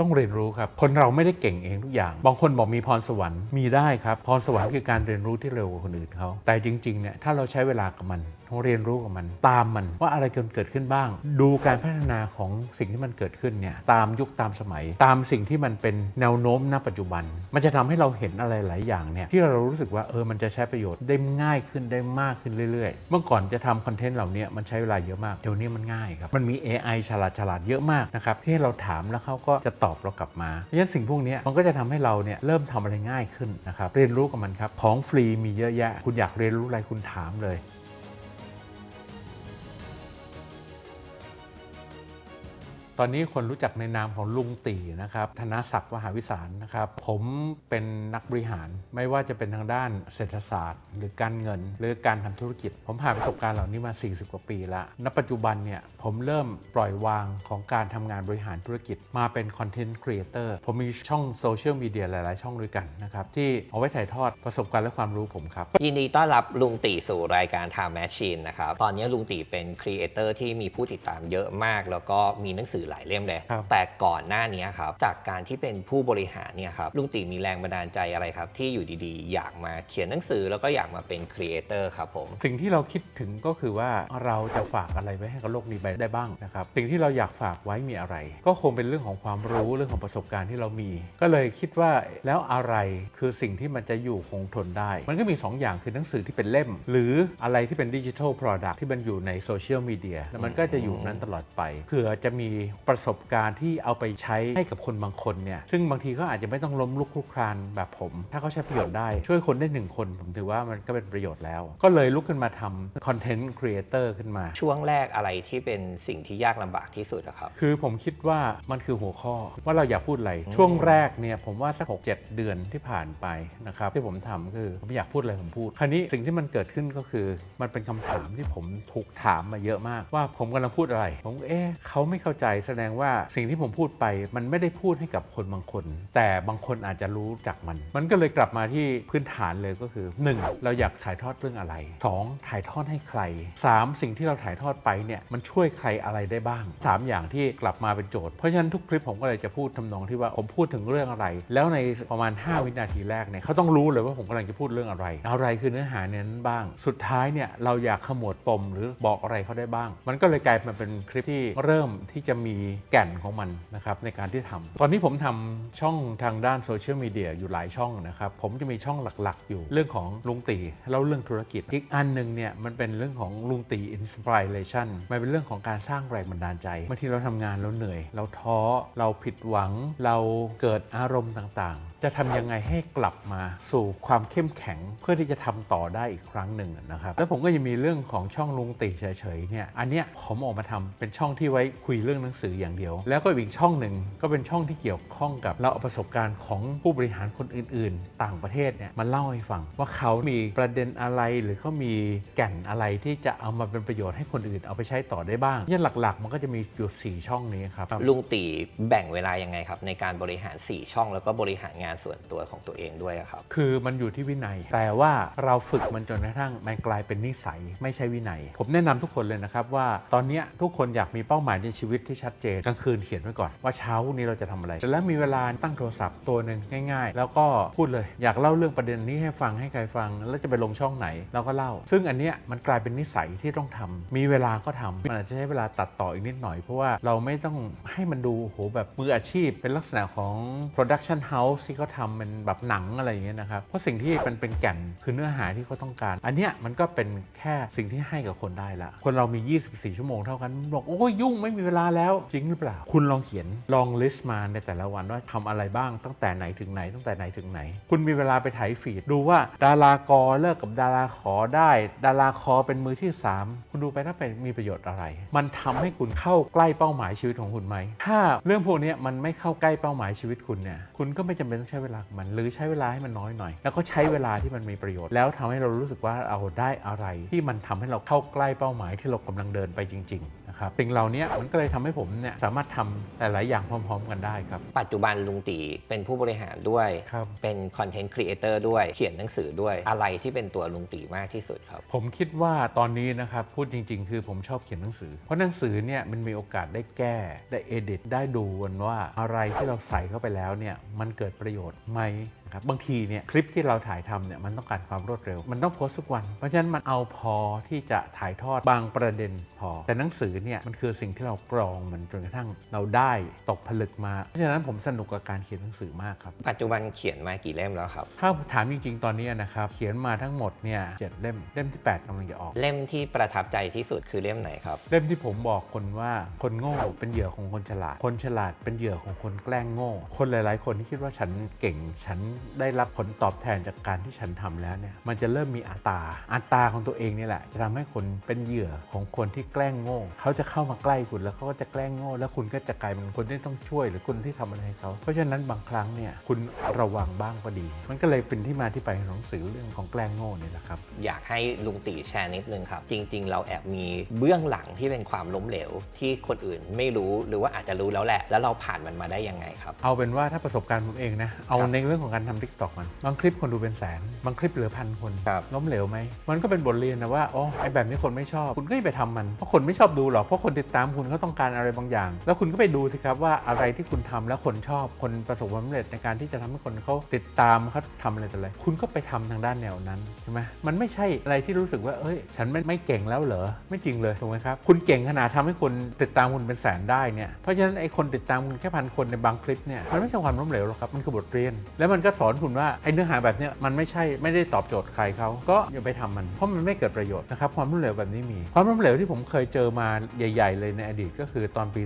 ต้องเรียนรู้ครับ คนเราไม่ได้เก่งเองทุกอย่าง บางคนบอกมีพรสวรรค์ มีได้ครับ พรสวรรค์คือการเรียนรู้ที่เร็วกว่าคนอื่นเขา แต่จริงๆ เนี่ย ถ้าเราใช้เวลากับมันเรียนรู้กับมัน ตามมันว่าอะไรเกิดเกิดขึ้นบ้าง ดูการพัฒนาของสิ่งที่มันเกิดขึ้นเนี่ย ตามยุคตามสมัย ตามสิ่งที่มันเป็นแนวโน้มณปัจจุบัน มันจะทำให้เราเห็นอะไรหลายอย่างเนี่ย ที่เรารู้สึกว่าเออ มันจะใช้ประโยชน์ได้ง่ายขึ้นได้มากขึ้นเรื่อยๆ เมื่อก่อนจะทำคอนเทนต์เหล่านี้มันใช้เวลาเยอะมาก เดี๋ยวนี้มันง่ายครับ มันมี AI ฉลาดฉลาดๆเยอะมากนะครับที่เราถามแล้วเขาก็จะตอบเรากลับมาเพราะฉะนั้นสิ่งพวกนี้มันก็จะทำให้เราเนี่ยเริ่มทำอะไรง่ายขึ้นนะครับเรียนรู้กับมันครับของฟรีมีเยอะแยะ คุณอยากเรียนรู้อะไรคุณถามเลย ตอนนี้คนรู้จักในนามของลุงตีนะครับธนศักดิ์มหาวิสารนะครับ ผมเป็นนักบริหารไม่ว่าจะเป็นทางด้านเศรษฐศาสตร์ หรือการเงิน หรือการทำธุรกิจ ผมผ่านประสบการณ์เหล่านี้มา 40 กว่าปีแล้วณปัจจุบันเนี่ยผมเริ่มปล่อยวางของการทำงานบริหารธุรกิจ มาเป็นคอนเทนต์ครีเอเตอร์ผมมีช่องโซเชียลมีเดียหลาย ๆ ช่องด้วยกันนะครับ ที่เอาไว้ถ่ายทอดประสบการณ์และความรู้ผมครับ ยินดีต้อนรับลุงตีสู่รายการ Time Machine นะครับตอนนี้ลุงตีเป็นครีเอเตอร์ที่มีผู้ติดตามเยอะมาก แล้วก็มีหนังสือหลายเล่มเลยครับ แต่ก่อนหน้านี้ครับจากการที่เป็นผู้บริหารเนี่ยครับลุงตีมีแรงบันดาลใจอะไรครับ ที่อยู่ดีๆ อยากมาเขียนหนังสือแล้วก็อยากมาเป็นครีเอเตอร์ครับผม สิ่งที่เราคิดถึงก็คือว่าเราจะฝากอะไรไว้ให้กับโลกนี้ไปได้บ้างนะครับ สิ่งที่เราอยากฝากไว้มีอะไร ก็คงเป็นเรื่องของความรู้เรื่องของประสบการณ์ที่เรามี ก็เลยคิดว่าแล้วอะไรคือสิ่งที่มันจะอยู่คงทนได้ มันก็มี 2 อย่างคือหนังสือที่เป็นเล่ม หรืออะไรที่เป็นดิจิทัล Product ที่มันอยู่ในโซเชียลมีเดียแล้วมันก็จะอยู่นั้นตลอดไปเผื่อจะมีประสบการณ์ที่เอาไปใช้ให้กับคนบางคนเนี่ยซึ่งบางทีก็อาจจะไม่ต้องล้มลุกคลุกคลานแบบผม ถ้าเขาใช้ประโยชน์ได้ช่วยคนได้หนึ่งคน ผมถือว่ามันก็เป็นประโยชน์แล้ว ก็เลยลุกขึ้นมาทำคอนเทนต์ครีเอเตอร์ขึ้นมา ช่วงแรกอะไรที่เป็นสิ่งที่ยากลำบากที่สุดอะครับ คือผมคิดว่ามันคือหัวข้อว่าเราอยากพูดอะไร ช่วงแรกเนี่ยผมว่าสักหกเจ็ดเดือนที่ผ่านไปนะครับที่ผมทำคือผมอยากพูดอะไรผมพูด คราวนี้สิ่งที่มันเกิดขึ้นก็คือ มันเป็นคำถามที่ผมถูกถามมาเยอะมากว่าผมกำลังพูดอะไร ผมก็เอ๊ะเขาไม่เข้าใจแสดงว่าสิ่งที่ผมพูดไปมันไม่ได้พูดให้กับคนบางคน แต่บางคนอาจจะรู้จักมัน มันก็เลยกลับมาที่พื้นฐานเลยก็คือ 1. เราอยากถ่ายทอดเรื่องอะไร 2. ถ่ายทอดให้ใคร 3. สิ่งที่เราถ่ายทอดไปเนี่ยมันช่วยใครอะไรได้บ้าง 3 อย่างที่กลับมาเป็นโจทย์เพราะฉะนั้นทุกคลิปผมก็เลยจะพูดทำนองที่ว่าผมพูดถึงเรื่องอะไร แล้วในประมาณ 5 วินาทีแรกเนี่ยเขาต้องรู้เลยว่าผมกำลังจะพูดเรื่องอะไร อะไรคือเนื้อหาในนั้นบ้าง สุดท้ายเนี่ยเราอยากขมวดปมหรือบอกอะไรเขาได้บ้าง มันก็เลยกลายมาเป็นคลิปที่เริ่มที่จะมีแก่นของมันนะครับในการที่ทำตอนนี้ผมทำช่องทางด้านโซเชียลมีเดียอยู่หลายช่องนะครับ ผมจะมีช่องหลักๆ อยู่เรื่องของลุงตีเล่าเรื่องธุรกิจ อีกอันหนึ่งเนี่ยมันเป็นเรื่องของลุงตีอินสปิเรชันมันเป็นเรื่องของการสร้างแรงบันดาลใจบางทีเราทำงานเราเหนื่อย เราท้อเราผิดหวังเราเกิดอารมณ์ต่างๆ จะทำยังไงให้กลับมาสู่ความเข้มแข็งเพื่อที่จะทำต่อได้อีกครั้งหนึ่งนะครับ แล้วผมก็ยังมีเรื่องของช่องลุงตีเฉยๆเนี่ยอันเนี้ยผมออกมาทำเป็นช่องที่ไว้คุยเรื่องหนังสืออย่างเดียว แล้วก็อีกช่องหนึ่งก็เป็นช่องที่เกี่ยวข้องกับเราเอาประสบการณ์ของผู้บริหารคนอื่น ๆ ต่างประเทศเนี่ยมาเล่าให้ฟัง ว่าเขามีประเด็นอะไรหรือเขามีแก่นอะไรที่จะเอามาเป็นประโยชน์ให้คนอื่นเอาไปใช้ต่อได้บ้างเนี่ยหลักๆ มันก็จะมีอยู่สี่ช่องนี้ครับลุงตีแบ่งเวลายังไงครับในการบริหาร 4 ช่องแล้วก็บริหารงานส่วนตัวของตัวเองด้วยครับ คือมันอยู่ที่วินัย แต่ว่าเราฝึกมันจนกระทั่งมันกลายเป็นนิสัยไม่ใช่วินัย ผมแนะนำทุกคนเลยนะครับว่าตอนนี้ทุกคนอยากมีเป้าหมายในชีวิตที่ชัดเจนกลางคืนเขียนไว้ก่อน ว่าเช้านี้เราจะทำอะไร แล้วมีเวลาตั้งโทรศัพท์ตัวหนึ่งง่าย ๆ แล้วก็พูดเลยอยากเล่าเรื่องประเด็นนี้ให้ฟังให้ใครฟัง แล้วจะไปลงช่องไหนเราก็เล่า ซึ่งอันเนี้ยมันกลายเป็นนิสัยที่ต้องทำมีเวลาก็ทำมันอาจจะใช้เวลาตัดต่ออีกนิดหน่อยเพราะว่าเราไม่ต้องให้มันดูโอ้โหแบบมืออาชีพเป็นลักษณะของ production house ที่เขาทำเป็นแบบหนังอะไรอย่างเงี้ยนะครับเพราะสิ่งที่มันเป็นแก่นคือเนื้อหาที่เขาต้องการ อันเนี้ยมันก็เป็นแค่สิ่งที่ให้กับคนได้ละคนเรามี 24 ชั่วโมงเท่ากันบอกโอ้ยยุ่งไม่มีเวลาแล้วจริงหรือเปล่า คุณลองเขียนลองลิสต์มาในแต่ละวันว่าทำอะไรบ้างตั้งแต่ไหนถึงไหนตั้งแต่ไหนถึงไหน คุณมีเวลาไปไถฟีดดูว่าดารากอเลิกกับดาราขอได้ ดาราคอเป็นมือที่ 3 คุณดูไปถ้าเป็นมีประโยชน์อะไร มันทำให้คุณเข้าใกล้เป้าหมายชีวิตของคุณไหมถ้าเรื่องพวกนี้มันไม่เข้าใกล้เป้าหมายชีวิตคุณเนี่ยคุณก็ไม่จำเป็นต้องใช้เวลากับมันหรือใช้เวลาให้มันน้อยหน่อย แล้วก็ใช้เวลาที่มันมีประโยชน์ แล้วทำให้เรารู้สึกว่าเราได้อะไรที่มันทำให้เราเข้าใกล้เป้าหมายที่เรากำลังเดินไปจริงๆนะครับสิ่งเหล่านี้มันก็เลยทำให้ผมผมเนี่ยสามารถทำหลายๆอย่างพร้อม ๆ กันได้ครับ ปัจจุบันลุงตีเป็นผู้บริหารด้วยครับเป็นคอนเทนต์ครีเอเตอร์ด้วยเขียนหนังสือด้วยอะไรที่เป็นตัวลุงตีมากที่สุดครับ ผมคิดว่าตอนนี้นะครับพูดจริง ๆ คือผมชอบเขียนหนังสือ เพราะหนังสือเนี่ยมันมีโอกาสได้แก้ได้เอดิตได้ดูกันว่าอะไรที่เราใส่เข้าไปแล้วเนี่ยมันเกิดประโยชน์ไหมนะครับบางทีเนี่ยคลิปที่เราถ่ายทำเนี่ยมันต้องการความรวดเร็ว มันต้องโพสต์ทุกวัน เพราะฉะนั้นมันเอาพอที่จะถ่ายทอดบางประเด็นพอ แต่หนังสือเนี่ยมันคือสิ่งที่เรากรองมันจนกระทั่งเราได้ตกผลึกมา เพราะฉะนั้นผมสนุกกับการเขียนหนังสือมากครับ ปัจจุบันเขียนมากี่เล่มแล้วครับ ถ้าถามจริงๆ ตอนนี้นะครับเขียนมาทั้งหมดเนี่ยเจ็ดเล่มเล่มที่แปดกำลังจะออก เล่มที่ประทับใจที่สุดคือเล่มไหนครับเล่มที่ผมบอกคนว่าคนโง่เป็นเหยื่อของคนฉลาด คนฉลาดเป็นเหยื่อของคนแกล้งโง่ คนหลาย ๆ คนที่คิดว่าฉันเก่งฉันได้รับผลตอบแทนจากการที่ฉันทำแล้วเนี่ยมันจะเริ่มมีอัตราอัตราของตัวเองนี่แหละ จะทำให้คนเป็นเหยื่อของคนที่แกล้งโง่เขาจะเข้ามาใกล้คุณแล้วเขาก็จะแกล้งโง่ แล้วคุณก็จะกลายเป็นคนที่ต้องช่วย หรือคนที่ทำอะไรให้เขา เพราะฉะนั้นบางครั้งเนี่ยคุณระวังบ้างก็ดี มันก็เลยเป็นที่มาที่ไปของหนังสือเรื่องของแกล้งโง่นี่แหละครับอยากให้ลุงตีแชร์นิดนึงครับ จริง ๆ เราแอบมีเบื้องหลังที่เป็นความล้มเหลวที่คนอื่นไม่รู้หรือว่าอาจจะรู้แล้วแหละ แล้วเราผ่านมันมาได้ยังไงครับ เอาเป็นว่าถ้าประสบการณ์ผมเองนะเอาครับในเรื่องของการทำทิกตอกมัน บางคลิปคนดูเป็นแสน บางคลิปเหลือพันคน ครับ ล้มเหลวไหม มันก็เป็นบทเรียนนะว่า อ๋อ ไอ้แบบนี้คนไม่ชอบ คุณก็อย่าไปทำมัน เพราะคนไม่ชอบดูหรอก เพราะคนติดตามคุณเขาต้องการอะไรบางอย่าง แล้วคุณก็ไปดูสิครับว่าอะไรที่คุณทำแล้วคนชอบ คนประสบความสำเร็จในการที่จะทำให้คนเขาติดตามเขาทำอะไรต่ออะไร คุณก็ไปทำทางด้านแนวนั้นใช่ไหมมันไม่ใช่อะไรที่รู้สึกว่า เอ้ย ฉันไม่ไม่เก่งแล้วเหรอ ไม่จริงเลยถูกไหมครับ คุณเก่งขนาดทำให้คนติดตามคุณเป็นแสนได้เนี่ย เพราะฉะนั้นไอ้คนติดตามคุณแค่พันคนในบางคลิปเนี่ย มันไม่ใช่ความล้มเหลวหรอกครับ มันคือบทเรียน แล้วมันก็สอนคุณว่าไอ้เนื้อหาแบบเนี้ยมันไม่ใช่ไม่ได้ตอบโจทย์ใครเขาก็อย่าไปทำมันเพราะมันไม่เกิดประโยชน์นะครับความล้มเหลวแบบนี้มี ความล้มเหลวที่ผมเคยเจอมาใหญ่ ๆ เลยในอดีตก็คือตอนปี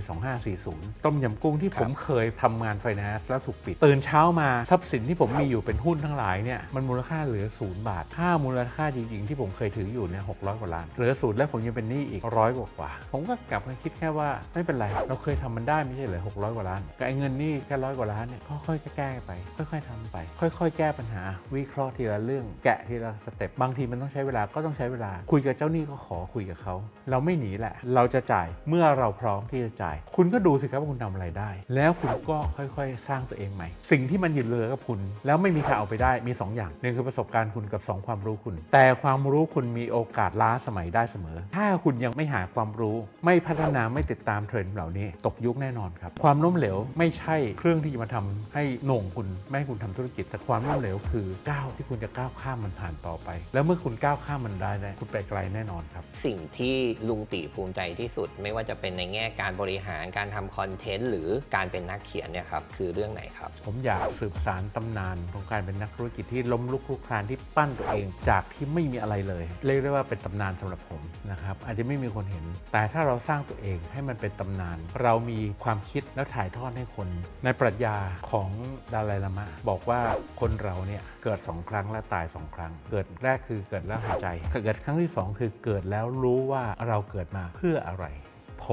2540 ต้มยำกุ้งที่ผมเคยทำงานไฟแนนซ์แล้วถูกปิด ตื่นเช้ามาทรัพย์สินที่ผมมีอยู่เป็นหุ้นทั้งหลายเนี่ยมันมูลค่าเหลือศูนย์บาทค่ามูลค่าจริงๆที่ผมเคยถืออยู่เนี่ย600กว่าล้านเหลือศูนย์แล้วผมยังเป็นหนี้อีกร้อยกว่าๆผมก็กลับมาคิดแค่ว่าไม่เป็นไร เราเคยทำมันได้ไม่ใช่เหรอ600กว่าล้านกับไอ้เงินหนี้แค่ร้อยกว่าล้านเนี่ยค่อยๆแก้ไป ค่อย ๆทำไปค่อยๆ แก้ปัญหา วิเคราะห์ทีละเรื่อง แกะทีละสเต็ปบางทีมันต้องใช้เวลาก็ต้องใช้เวลา คุยกับเจ้าหนี้ก็ขอคุยกับเขาเราไม่หนีแหละ เราจะจ่ายเมื่อเราพร้อมที่จะจ่าย คุณก็ดูสิครับว่าคุณทำอะไรได้ แล้วคุณก็ค่อยๆ สร้างตัวเองใหม่ สิ่งที่มันหยุดเหลือกับคุณ แล้วไม่มีใครเอาไปได้มีสองอย่างหนึ่งคือประสบการณ์คุณกับสองความรู้คุณ แต่ความรู้คุณมีโอกาสล้าสมัยได้เสมอ ถ้าคุณยังไม่หาความรู้ ไม่พัฒนาไม่ติดตามเทรนด์เหล่านี้ ตกยุคแน่นอนครับความล้มเหลวไม่ใช่เครื่องที่จะมาทำให้หน่งคุณไม่ให้คุณทำธุรกิจแต่ความล้มเหลวคือก้าวที่คุณจะก้าวข้ามมันผ่านต่อไป แล้วเมื่อคุณก้าวข้ามมันได้เนี่ยคุณไปไกลแน่นอนครับ สิ่งที่ลุงตีภูมิใจที่สุด ไม่ว่าจะเป็นในแง่การบริหารการทำคอนเทนต์หรือการเป็นนักเขียนเนี่ยครับคือเรื่องไหนครับ ผมอยากสืบสารตำนานของการเป็นนักธุรกิจที่ล้มลุกคลุกคลานที่ปั้นตัวเองจากที่ไม่มีอะไรเลย เรียกได้ว่าเป็นตำนานสำหรับผมนะครับอาจจะไม่มีคนเห็น แต่ถ้าเราสร้างตัวเองให้มันเป็นตำนาน เรามีความคิดแล้วถ่ายทอดให้คน ในปรัชญาของดาไลลามะบอกว่าคนเราเนี่ยเกิดสองครั้งและตายสองครั้ง เกิดแรกคือเกิดแล้วหายใจ เกิดครั้งที่สองคือเกิดแล้วรู้ว่าเราเกิดมาเพื่ออะไร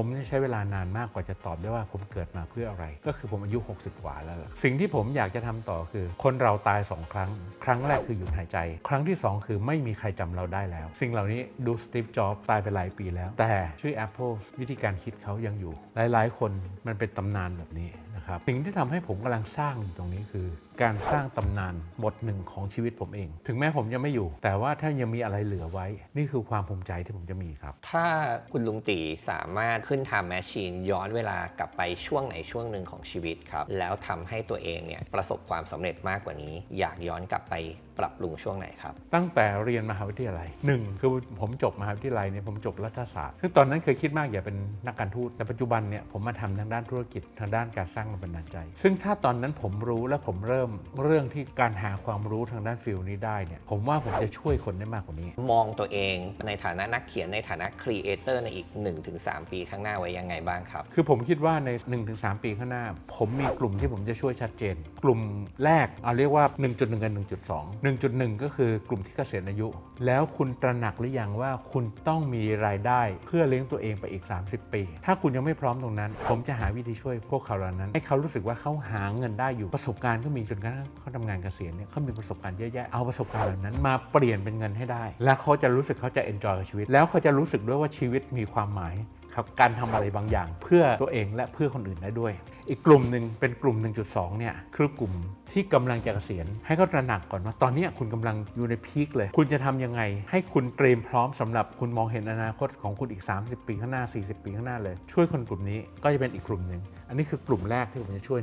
ผมใช้เวลานานมากกว่าจะตอบได้ว่าผมเกิดมาเพื่ออะไร ก็คือผมอายุ 60 กว่าแล้วล่ะสิ่งที่ผมอยากจะทำต่อคือ คนเราตายสองครั้ง ครั้งแรกคือหยุดหายใจ ครั้งที่สองคือไม่มีใครจำเราได้แล้ว สิ่งเหล่านี้ดูสตีฟจ็อบตายไปหลายปีแล้ว แต่ชื่อ Apple วิธีการคิดเขายังอยู่ หลาย ๆ คนมันเป็นตำนานแบบนี้นะครับสิ่งที่ทำให้ผมกำลังสร้างอยู่ตรงนี้คือ การสร้างตำนานบทหนึ่งของชีวิตผมเอง ถึงแม้ผมจะไม่อยู่ แต่ว่าถ้ายังมีอะไรเหลือไว้ นี่คือความภูมิใจที่ผมจะมีครับ ถ้าคุณลุงตีสามารถขึ้นไทม์แมชชีนย้อนเวลากลับไปช่วงไหนช่วงหนึ่งของชีวิตครับ แล้วทำให้ตัวเองเนี่ยประสบความสำเร็จมากกว่านี้ อยากย้อนกลับไป ปรับปรุงช่วงไหนครับ ตั้งแต่เรียนมหาวิทยาลัยหนึ่งคือผมจบมหาวิทยาลัยเนี่ยผมจบรัฐศาสตร์ซึ่งตอนนั้นเคยคิดมากอยากเป็นนักการทูตแต่ปัจจุบันเนี่ยผมมาทำทางด้านธุรกิจทางด้านการสร้างแรงบันดาลใจ ซึ่งถ้าตอนนั้นผมรู้และผมเริ่มเรื่องที่การหาความรู้ทางด้านฟิลนี้ได้เนี่ยผมว่าผมจะช่วยคนได้มากกว่านี้ มองตัวเองในฐานะนักเขียนในฐานะครีเอเตอร์ในอีก 1-3 ปีข้างหน้าไว้ยังไงบ้างครับ คือผมคิดว่าใน 1-3 ปีข้างหน้า ผมมีกลุ่มที่ผมจะช่วยชัดเจน กลุ่มแรกเอาเรียกว่า 1.1 กับ 1.2 1.1 ก็คือกลุ่มที่เกษียณอายุ แล้วคุณตระหนักหรือยังว่าคุณต้องมีรายได้เพื่อเลี้ยงตัวเองไปอีก 30 ปี ถ้าคุณยังไม่พร้อมตรงนั้น ผมจะหาวิธีช่วยพวกเขาเหล่านั้น ให้เขารู้สึกว่าเขาหาเงินได้อยู่ประสบการณ์ก็มีจนกระทั่งเขาทำงานเกษียณเนี่ยเขามีประสบการณ์เยอะแยะเอาประสบการณ์เหล่านั้นมาเปลี่ยนเป็นเงินให้ได้ แล้วเขาจะรู้สึกเขาจะเอนจอยกับชีวิต แล้วเขาจะรู้สึกด้วยว่าชีวิตมีความหมายครับการทำอะไรบางอย่างเพื่อตัวเองและเพื่อคนอื่นได้ด้วย อีกกลุ่มหนึ่งเป็นกลุ่ม 1.2 เนี่ยคือกลุ่ม ที่กำลังจะเกษียณให้เขาตระหนักก่อนว่าตอนนี้คุณกำลังอยู่ในพีคเลย คุณจะทำยังไง ให้คุณเตรียมพร้อมสำหรับคุณมองเห็นอนาคตของคุณอีก 30 ปีข้างหน้า 40 ปีข้างหน้าเลย ช่วยคนกลุ่มนี้ก็จะเป็นอีกกลุ่มหนึ่ง อันนี้คือกลุ่มแรกที่ผมจะช่วย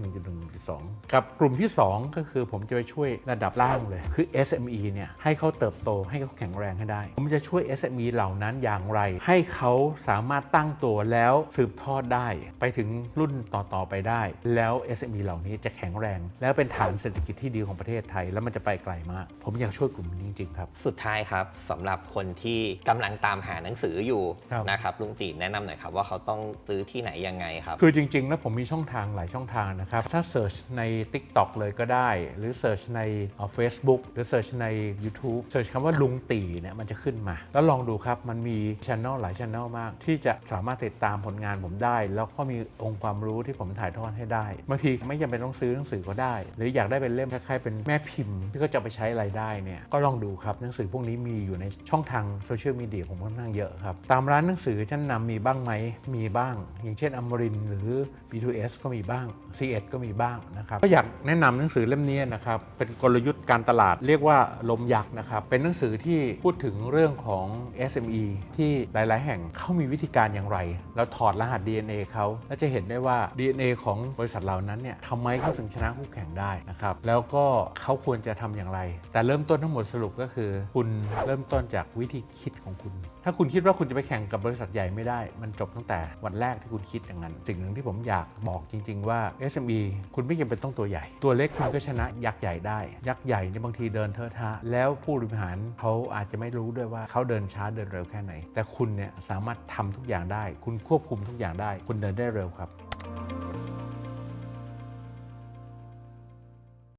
1.1.2 กับกลุ่มที่ 2 ก็คือผมจะไปช่วยระดับล่างเลย คือ SME เนี่ยให้เขาเติบโตให้เขาแข็งแรงให้ได้ ผมจะช่วย SME เหล่านั้นอย่างไร ให้เขาสามารถตั้งตัวแล้วสืบทอดได้ ไปถึงรุ่นต่อๆไปได้ แล้ว SME เหล่านี้จะแข็งแรง แล้วเป็นฐานเศรษฐกิจที่ดีของประเทศไทย แล้วมันจะไปไกลมาก ผมอยากช่วยกลุ่มนี้จริงๆครับ สุดท้ายครับสำหรับคนที่กำลังตามหาหนังสืออยู่ครับ นะครับลุงตีแนะนำหน่อยครับว่าเขาต้องซื้อที่ไหนยังไงครับ คือจริงๆแล้วผมมีช่องทางหลายช่องทางนะครับ ถ้าเ e ิร์ชใน TikTok เลยก็ได้ หรือเ e ิร์ชในเอ่อ Facebook หรือเ e ิร์ชใน YouTube เ e ิร์ชคำว่าลุงตีเนี่ยมันจะขึ้นมา แล้วลองดูครับมันมีช anel หลายช anel มาก ที่จะสามารถติดตามผลงานผมได้ แล้วก็มีองค์ความรู้ที่ผมถ่ายทอดให้ได้บางทีไม่จำเป็นต้องซื้อหนังสือก็ได้ หรืออยากได้เป็นเล่มคล้ายๆเป็นแม่พิมพ์ที่ก็จะไปใช้อะไรได้เนี่ยก็ลองดูครับหนังสือพวกนี้มีอยู่ในช่องทางโซเชียลมีเดียผมค่อนข้างเยอะครับตามร้านหนังสือชั้นนำมีบ้างไหมมีบ้าง อย่างเช่นอมรินหรือ B2S ก็มีบ้าง C1 ก็มีบ้างนะครับก็อยากแนะนำหนังสือเล่มนี้นะครับเป็นกลยุทธ์การตลาดเรียกว่าลมยักษ์นะครับเป็นหนังสือที่พูดถึงเรื่องของ SME ที่หลาย ๆ แห่งเขามีวิธีการอย่างไร แล้วถอดรหัส DNA เขาแล้วจะเห็นได้ว่า DNA ของบริษัทเหล่านั้นเนี่ยทำไมเขาถึงชนะคู่แข่งได้นะครับแล้วก็เขาควรจะทำอย่างไร แต่เริ่มต้นทั้งหมดสรุปก็คือ คุณเริ่มต้นจากวิธีคิดของคุณ ถ้าคุณคิดว่าคุณจะไปแข่งกับบริษัทใหญ่ไม่ได้ มันจบตั้งแต่วันแรกที่คุณคิดอย่างนั้น สิ่งหนึ่งที่ผมอยากบอกจริง ๆ ว่า SME คุณไม่จำเป็นต้องตัวใหญ่ ตัวเล็กคุณก็ชนะยักษ์ใหญ่ได้ ยักษ์ใหญ่เนี่ยบางทีเดินเทอะทะ แล้วผู้บริหารเขาอาจจะไม่รู้ด้วยว่าเขาเดินช้าเดินเร็วแค่ไหน แต่คุณเนี่ยสามารถทำทุกอย่างได้ คุณควบคุมทุกอย่างได้ คุณเดินได้เร็วครับ